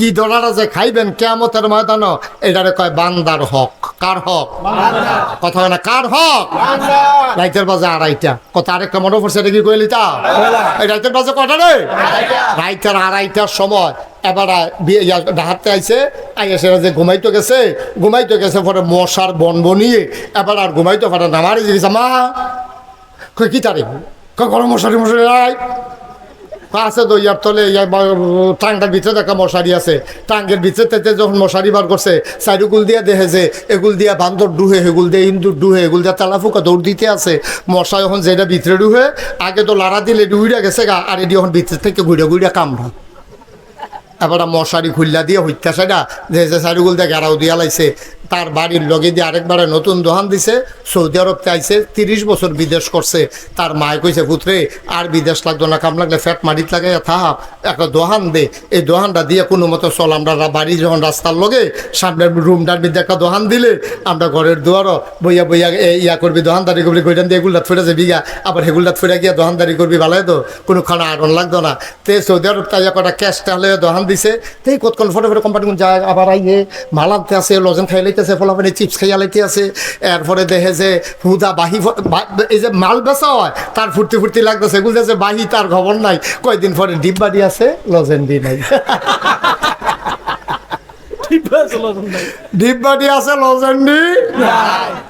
কি দোলারা যে খাইবেন কেমতের ময়দান এটারে কয় বান্দার হক। কার হক? কথা না কার হক? রাইতের বাজে আড়াইটা। কত আরেকটা মনে পড়ছে এটা কি কইলি তা? এই রাইতের বাজে কটা রে? রাইতের আড়াইটার সময় এবার ডাহাতে আইছে আইসে যে ঘুমাইতে গেছে ঘুমাইতে গেছে পরে মশার বন বনিয়ে এবার আর ঘুমাইতে পারে না। মারি দিয়েছে মা কই কি তারিখ কই গরম মশারি মশারি আয়। আছে তো ইয়ার তলে টাঙ্গার ভিতরে একটা মশারি আছে। টাঙ্গের ভিতরে থেকে যখন মশারি বার করছে চারিগুল দিয়া দেখে যে, এগুল দিয়া বান্দর ডুহে, এগুল দিয়ে ইন্দুর ডুহে, এগুল দিয়া তালা ফুকা দৌড় দিতে আছে। মশা যখন যেটা ভিতরে ডুহে, আগে তো লাড়া দিলে ডুইরা গেছে গা, আর এটি এখন ভিতরে থেকে ঘুরে ঘুরে কামড়া এবার মশারি খুললা দিয়ে হইতা সেটা, যে যে চারিগুল দিয়ে গেরাও দিয়া লাইছে, তার বাড়ির লগে দিয়ে আরেকবারে নতুন দোহান দিছে, সৌদি আরবতে আইছে, তিরিশ বছর বিদেশ করছে। তার মায় কইছে, পুত্রে, আর বিদেশ লাগতো না, কাম লাগলে ফ্যাট মাটিত লাগে থাক একটা দোহান দে। এই দোহানটা দিয়ে কোনো মতো চল, আমরা বাড়ি যখন রাস্তার লগে, সামনের রুমটার মধ্যে একটা দোহান দিলে, আমরা ঘরের দুয়ারও বইয়া বইয়া ইয়া করবি, দোহানদারি করবি কইটান দিয়ে এগুলাত ফিরে যাবি গা আবার হেগুলাত ফিরে গিয়া দোহানদারি করবি ভালো তো কোনো খানা আরন লাগতো না। তে সৌদি আরব তাই কটা ক্যাশ টাহলে দোহান দিছে। তেই কতক্ষণ ফটো ফটো কোম্পানি যায় আবার আইয়ে মালাতে আছে লজেন খাই লাইতেছে ফলাফানি চিপস খাইয়া লাইতে আছে। এরপরে দেখে যে হুদা বাহি এই যে মাল বেচা হয় তার ফুর্তি ফুর্তি লাগতেছে। বুঝতেছে বাহি তার খবর নাই। কয়দিন পরে ডিব্বাডি আছে লজেন্ডি নাই। ডিব্বাডি আছে লজেন্ডি তাই গইটা সার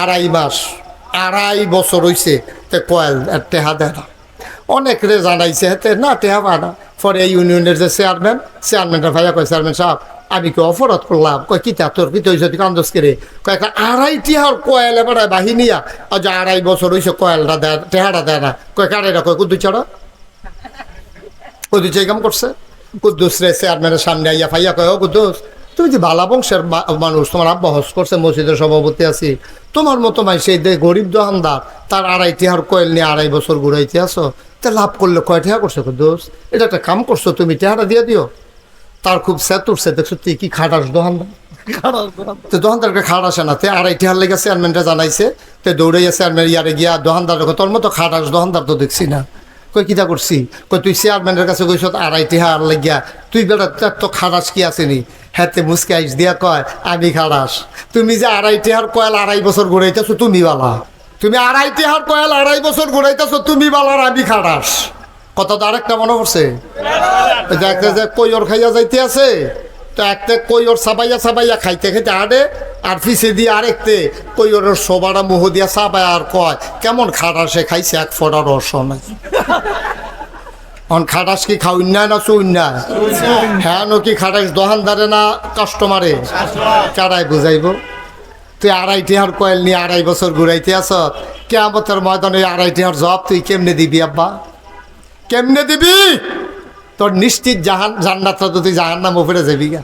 আড়াই মাস, আড়াই বছর হইছে তে কয়েল আর টেহা দেয় না। অনেক রে জানাইছে হেতে না টেহা পায় না। পরে এই ইউনিয়নের যে চেয়ারম্যান, চেয়ারম্যানটা ভাইয়া কয়, চেয়ারম্যান সাহেব, আমি কি অপরাধ করলাম? কয় কিতা তোর কি তৈছে তুই কান্দস করে? কয়, একটা আড়াই টিহার কয়েল এবারে আর যে আড়াই বছর হইছে কয়েলটা দেয়, টেহাটা দেয় না। কয় কারেরা কয় কুদ্দু ছাড়া। কুদ্দু কাম করছে। কুদ্দুস রে চেয়ারম্যানের সামনে আইয়া ফাইয়া কয়, ও কুদ্দুস তুমি যে বালা বংশের মানুষ, তোমার আব্বা হস করছে, মসজিদের সভাপতি আছি, তোমার মতো মাই সেই গরিব দোকানদার, তার আড়াই টিহার কয়েল নিয়ে আড়াই বছর ঘুরাইতে আসো তা লাভ করলে কয় টেহা করছে কুদ্দুস এটা একটা কাম করছ, তুমি টেহাটা দিয়ে দিও। তার খুব স্যাত উঠছে, দেখছ তুই কি খাটাস দোকানদার? তো দোকানদারকে খাট আসে না, তে আড়াইটি হার লেগে চেয়ারম্যানটা জানাইছে, তে দৌড়াইয়া চেয়ারম্যান ইয়ারে গিয়া দোকানদার তোর মতো খাট আস দোকানদার তো দেখছি না। কই কিতা করছি? কই তুই চেয়ারম্যানের কাছে কইস আড়াইটি হার লেগিয়া, তুই বেটা তো খাটাস কি আসেনি হাতে আইস দিয়া কয়, আমি খাটাস তুমি যে আড়াইটি হার কয়াল আড়াই বছর ঘুরাইতেছো, তুমি বালা। তুমি আড়াইটি হার কয়াল আড়াই বছর ঘুরাইতেছো, তুমি বালার, আমি খাটাস কথা তো আরেকটা মনে পড়ছে। দেখতে যে কৈর খাইয়া যাইতে আছে, তো একটা কৈর সাবাইয়া সাবাইয়া খাইতে খাইতে আড়ে, আর পিছে দিয়ে আরেকতে কৈরের সোবাটা মুহ দিয়া সাবাই আর কয়, কেমন খাটাসে খাইছে এক ফোটা রস নাই? অন খাটাস কি খাও না না চুন না হ্যাঁ কি খাটাস দোকানদারে না কাস্টমারে? কারাই বুঝাইব। তুই আড়াই টিহার কয়েল নিয়ে আড়াই বছর ঘুরাইতে আস কেমতের ময়দানে আড়াই টিহার জব তুই কেমনে দিবি, আব্বা? কেমনে দিবি? তোর নিশ্চিত জাহান জান্নাতটা তো তুই জাহান নাম উপরে যাবি গা।